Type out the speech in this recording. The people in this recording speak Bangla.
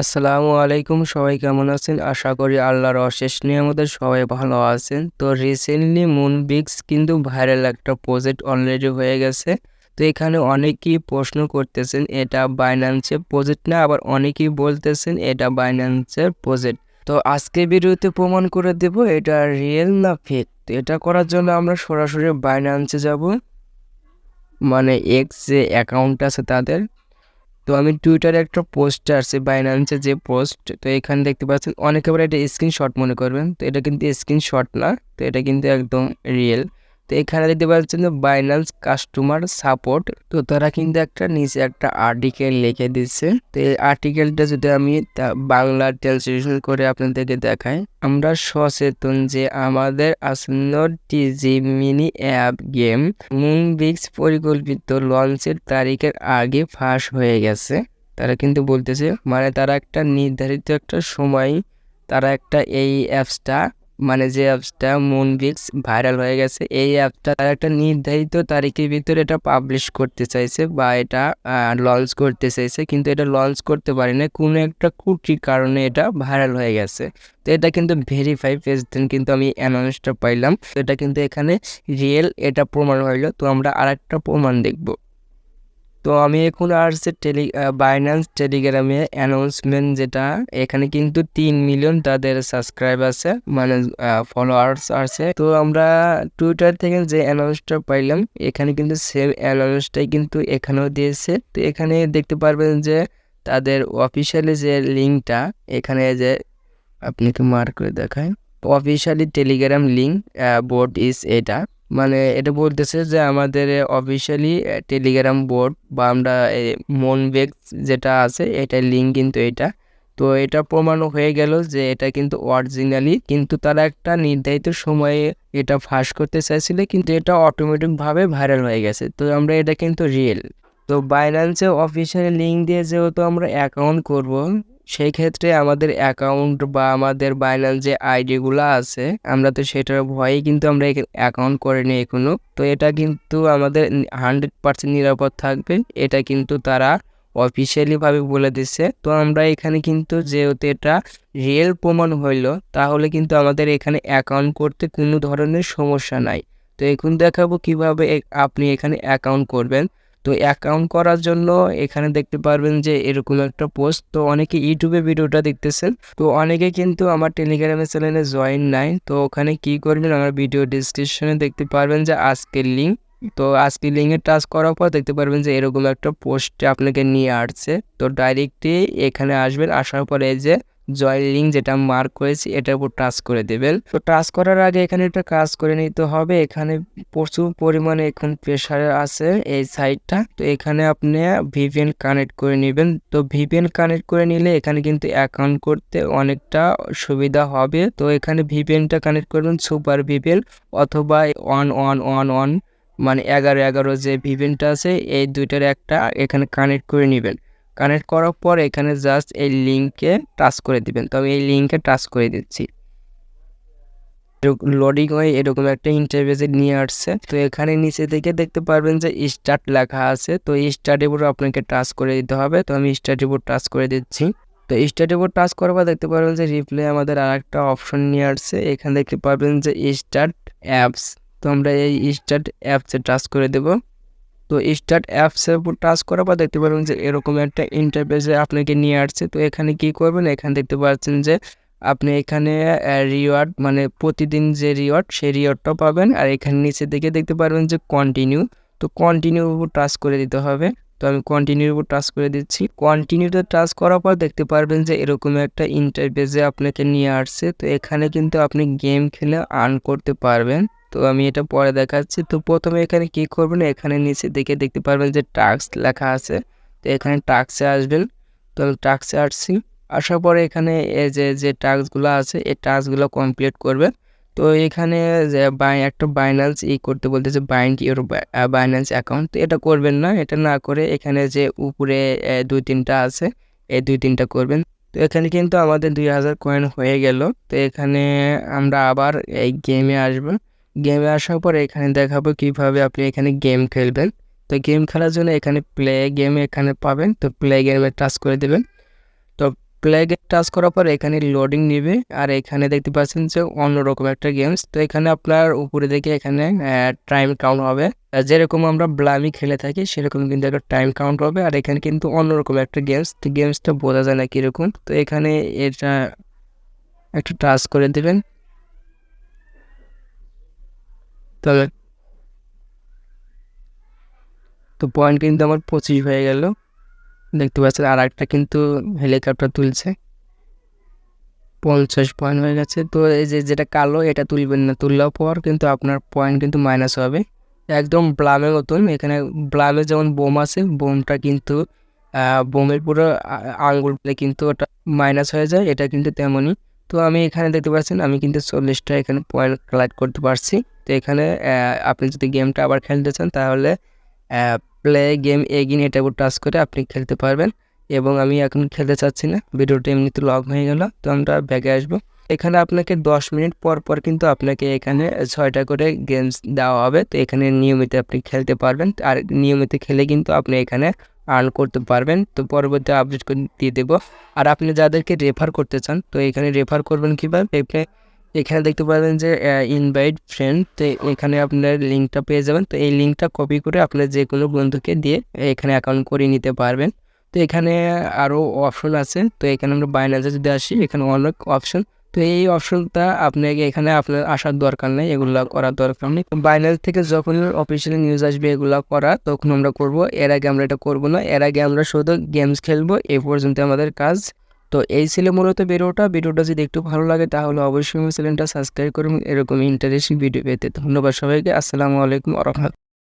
আসসালামু আলাইকুম, সবাই কেমন আছেন? আশা করি আল্লাহর অশেষ নিয়ামতের সবাই ভালো আছেন। তো রিসেন্টলি মুনবিক্স কিন্তু ভাইরাল একটা প্রজেক্ট অলরেডি হয়ে গেছে। তো এখানে অনেকেই প্রশ্ন করতেছেন, এটা বাইন্যান্সের প্রজেক্ট না? আবার অনেকেই বলতেছেন, এটা বাইন্যান্সের প্রজেক্ট তো আজকে ভিডিওতে প্রমাণ করে দেব, এটা রিয়েল না ফেক তো এটা করার জন্য আমরা সরাসরি বাইন্যান্সে যাব। মানে এক্স যে অ্যাকাউন্ট আছে তাদের। তো আমি টুইটারে একটা পোস্ট আসছে বাইন্যান্সের যে পোস্ট তো এখানে দেখতে পাচ্ছেন, অনেকে আবার এটা স্ক্রিনশট মনে করবেন, তো এটা কিন্তু স্ক্রিনশট না, তো এটা কিন্তু একদম রিয়েল তো এখানে দেখতে পাচ্ছেন যে বাইন্যান্স কাস্টমার সাপোর্ট তো তারা কিন্তু একটা নিচে একটা আর্টিকেল লিখে দিচ্ছে। তো এই আর্টিকেলটা যদি আমি বাংলা ট্রান্সলেশন করে আপনাদেরকে দেখাই, আমরা সচেতন যে আমাদের আসন্ন TG mini app game Moonbix পরিকল্পিত লঞ্চের তারিখের আগে ফাঁস হয়ে গেছে। তারা কিন্তু বলতেছে মানে তারা একটা নির্ধারিত একটা সময়, তারা একটা এই অ্যাপসটা মানে যে অ্যাপসটা মুনবিক্স ভাইরাল হয়ে গেছে, এই অ্যাপটা একটা নির্ধারিত তারিখের ভিতরে এটা পাবলিশ করতে চাইছে বা এটা লঞ্চ করতে চাইছে। কিন্তু এটা লঞ্চ করতে পারে না কোনো একটা কুটির কারণে এটা ভাইরাল হয়ে গেছে। তো এটা কিন্তু ভেরিফাই পেজ দিন কিন্তু আমি অ্যানাউন্সটা পাইলাম। তো এটা কিন্তু এখানে রিয়েল এটা প্রমাণ হইল। তো আমরা আর একটা প্রমাণ দেখব। তো আমি এখন আসছে টেলি বাইন্যান্স টেলিগ্রামে অ্যানাউন্সমেন্ট যেটা, এখানে কিন্তু তিন মিলিয়ন তাদের সাবস্ক্রাইব আছে মানে ফলোয়ার্স আছে। তো আমরা টুইটার থেকে যে অ্যানাউন্সটা পাইলাম, এখানে কিন্তু সেম অ্যানাউন্সটাই কিন্তু এখানেও দিয়েছে। তো এখানে দেখতে পারবেন যে, তাদের অফিসিয়ালি যে লিঙ্কটা এখানে যে আপনি আপনাকে মার্ক করে দেখায়। Officially Telegram link board is এটা। মানে এটা বলতেছে যে আমাদের অফিসিয়ালি টেলিগ্রাম বোর্ড বা আমরা মনবেগ যেটা আছে এটা লিঙ্ক কিন্তু এটা। তো এটা প্রমাণ হয়ে গেল যে এটা কিন্তু অরিজিনালি কিন্তু তারা একটা নির্ধারিত সময়ে এটা ফাঁস করতে চাইছিল, কিন্তু এটা অটোমেটিকভাবে ভাইরাল হয়ে গেছে। তো আমরা এটা কিন্তু রিয়েল তো বাইন্যান্সে অফিসিয়ালি লিঙ্ক দিয়ে যেহেতু আমরা অ্যাকাউন্ট করব সেই ক্ষেত্রে আমাদের অ্যাকাউন্ট বা আমাদের বাইন্যান্স যে আইডিগুলো আছে, আমরা তো সেটার ভয়েই কিন্তু আমরা অ্যাকাউন্ট করে নিই এখনও। তো এটা কিন্তু আমাদের হান্ড্রেড পার্সেন্ট নিরাপদ থাকবে। এটা কিন্তু তারা অফিসিয়ালিভাবে বলে দিচ্ছে তো আমরা এখানে কিন্তু যেহেতু এটা রিয়েল প্রমাণ হইল, তাহলে কিন্তু আমাদের এখানে অ্যাকাউন্ট করতে কোনো ধরনের সমস্যা নাই। তো এখন দেখাবো কীভাবে আপনি এখানে অ্যাকাউন্ট করবেন। তো অ্যাকাউন্ট করার জন্য এখানে দেখতে পারবেন যে এরকম একটা পোস্ট তো অনেকে ইউটিউবে ভিডিওটা দেখতেছেন, তো অনেকে কিন্তু আমার টেলিগ্রামের চ্যানেলে জয়েন নাই, তো ওখানে কি করবেন? আমার ভিডিও ডিসক্রিপশনে দেখতে পারবেন যে আজকের লিঙ্ক তো আজকে লিঙ্কে টাচ করার পর দেখতে পারবেন যে এরকম একটা পোস্টে আপনাকে নিয়ে আসছে, তো ডাইরেক্টলি এখানে আসবেন, আসার পরে এই যে জয়েন লিঙ্ক যেটা মার্ক করেছি, এটার উপর টাচ করে দেবেন। তো টাচ করার আগে এখানে একটা কাজ করে নিতে হবে। এখানে প্রচুর পরিমাণে এখন প্রেশার আছে এই সাইটটা তো এখানে আপনি ভিপিএন কানেক্ট করে নেবেন। তো ভিপিএন কানেক্ট করে নিলে এখানে কিন্তু অ্যাকাউন্ট করতে অনেকটা সুবিধা হবে। তো এখানে ভিপিএনটা কানেক্ট করবেন সুপার ভিপিএন অথবা ওয়ান ওয়ান ওয়ান ওয়ান মানে এগারো এগারো যে ভিপিএনটা আছে, এই দুইটার একটা এখানে কানেক্ট করে নেবেন। কানেক্ট করার পর এখানে জাস্ট এই লিঙ্কে টাচ করে দিবেন। তো এই লিঙ্কে টাচ করে দিচ্ছি। লোডিং হয়ে এরকম একটা ইন্টারভেজে নিয়ে আসছে। তো এখানে নিচে থেকে দেখতে পারবেন যে স্টার্ট লেখা আছে। তো স্টার্টের উপর আপনাকে টাচ করে দিতে হবে। তো আমি স্টার্টের উপর টাচ করে দিচ্ছি। তো স্টার্টের উপর টাচ করার পর দেখতে পারবেন যে রিপ্লে আমাদের আর একটা অপশন নিয়ে আসছে। এখানে দেখতে পারবেন যে স্টার্ট অ্যাপস তো আমরা এই স্টার্ট অ্যাপসে টাচ করে দেবো। তো স্টার্ট অ্যাপসের উপর টাচ করার পর দেখতে পারবেন যে এরকম একটা ইন্টারফেসে আপনাকে নিয়ে আসছে। তো এখানে কি করবেন? এখানে দেখতে পাচ্ছেন যে আপনি এখানে রিওয়ার্ড মানে প্রতিদিন যে রিওয়ার্ড সেই রিওয়ার্ডটা পাবেন। আর এখানে নিচে দিকে দেখতে পারবেন যে কন্টিনিউ তো কন্টিনিউর উপর টাচ করে দিতে হবে। তো আমি কন্টিনিউর উপর টাচ করে দিচ্ছি। কন্টিনিউতে টাচ করার পর দেখতে পারবেন যে এরকম একটা ইন্টারফেসে আপনাকে নিয়ে আসছে। তো এখানে কিন্তু আপনি গেম খেলে আর্ন করতে পারবেন। তো আমি এটা পরে দেখাচ্ছি। তো প্রথমে এখানে কি করবেন? এখানে নিচে দেখে দেখতে পারবেন যে টাস্ক লেখা আছে। তো এখানে টাস্কে আসবেন। তো আমি টাস্কে আসছি। আসার পরে এখানে যে যে টাস্কগুলো আছে, এই টাস্কগুলো কমপ্লিট করবে তো এখানে যে বাই, একটা বাইন্যান্স ই করতে বলতেছে বাইন্ড ইউর বাইন্যান্স অ্যাকাউন্ট তো এটা করবেন না, এটা না করে এখানে যে উপরে দুই তিনটা আছে, এই দুই তিনটা করবেন। তো এখানে কিন্তু আমাদের দুই হাজার কয়েন হয়ে গেল। তো এখানে আমরা আবার এই গেমে আসব। গেমে আসার পর এখানে দেখাবো কীভাবে আপনি এখানে গেম খেলবেন। তো গেম খেলার জন্য এখানে প্লে গেম এখানে পাবেন। তো প্লে গেমে টাচ করে দেবেন। তো প্লে গেম টাচ করার পর এখানে লোডিং নেবে। আর এখানে দেখতে পাচ্ছেন যে অন্যরকম একটা গেমস তো এখানে আপনার উপরে দেখে এখানে টাইম কাউন্ট হবে। যেরকম আমরা ব্লামি খেলে থাকি, সেরকম কিন্তু একটা টাইম কাউন্ট হবে। আর এখানে কিন্তু অন্যরকম একটা গেমস তো গেমসটা বোঝা যায় না কীরকম। তো এখানে এটা একটু টাচ করে দেবেন। তবে তো পয়েন্ট কিন্তু আমার পঁচিশ হয়ে গেল। দেখতে পাচ্ছেন আর একটা কিন্তু হেলিকপ্টার তুলছে। পঞ্চাশ পয়েন্ট হয়ে গেছে। তো এই যে যেটা কালো, এটা তুলবেন না। তুললেও পর কিন্তু আপনার পয়েন্ট কিন্তু মাইনাস হবে। একদম ব্লামের মতন। এখানে ব্লামে যেমন বোম আছে, বোমটা কিন্তু বোমের পুরো আঙ্গুলটা কিন্তু ওটা মাইনাস হয়ে যায়। এটা কিন্তু তেমনই। তো আমি এখানে দেখতে পাচ্ছেন, আমি কিন্তু চল্লিশটা এখানে পয়েন্ট কালেক্ট করতে পারছি। তো এখানে আপনি যদি গেমটা আবার খেলতে চান, তাহলে প্লে গেম এগিন এটা উপর টাচ করে আপনি খেলতে পারবেন। এবং আমি এখন খেলতে চাচ্ছি না, ভিডিওটা এমনিতে লগ হয়ে গেল, তো আমরা ব্যাগে আসব। এখানে আপনাকে দশ মিনিট পর পর কিন্তু আপনাকে এখানে ছয়টা করে গেমস দেওয়া হবে। তো এখানে নিয়মিত আপনি খেলতে পারবেন। আর নিয়মিত খেলে কিন্তু আপনি এখানে আর্ন করতে পারবেন। তো পরবর্তী আপডেট করে দিয়ে দেবো। আর আপনি যাদেরকে রেফার করতে চান, তো এখানে রেফার করবেন কীভাবে? আপনি এখানে দেখতে পাবেন যে ইনভাইট ফ্রেন্ড তো এখানে আপনার লিঙ্কটা পেয়ে যাবেন। তো এই লিঙ্কটা কপি করে আপনার যে কোনো বন্ধুকে দিয়ে এখানে অ্যাকাউন্ট করে নিতে পারবেন। তো এখানে আরও অপশন আছে। তো এখানে আমরা বাইনান্সে যদি আসি। এখানে অনেক অপশন তো এই অপশনটা আপনাকে এখানে আপনার আসার দরকার নেই, এগুলো করার দরকার নেই। বাইনান্স থেকে যখন অফিসিয়াল নিউজ আসবে এগুলো করা, তখন আমরা করব। এর আগে আমরা এটা করব না। এর আগে আমরা শুধু গেমস খেলব এই পর্যন্ত আমাদের কাজ। তো এই ছিল মূলত ভিডিওটা। ভিডিওটা যদি একটু ভালো লাগে, তাহলে অবশ্যই আমি চ্যানেলটা সাবস্ক্রাইব করুন। এরকম ইন্টারেস্টিং ভিডিও পেতে। ধন্যবাদ সবাইকে। আসসালামু আলাইকুম আরহাম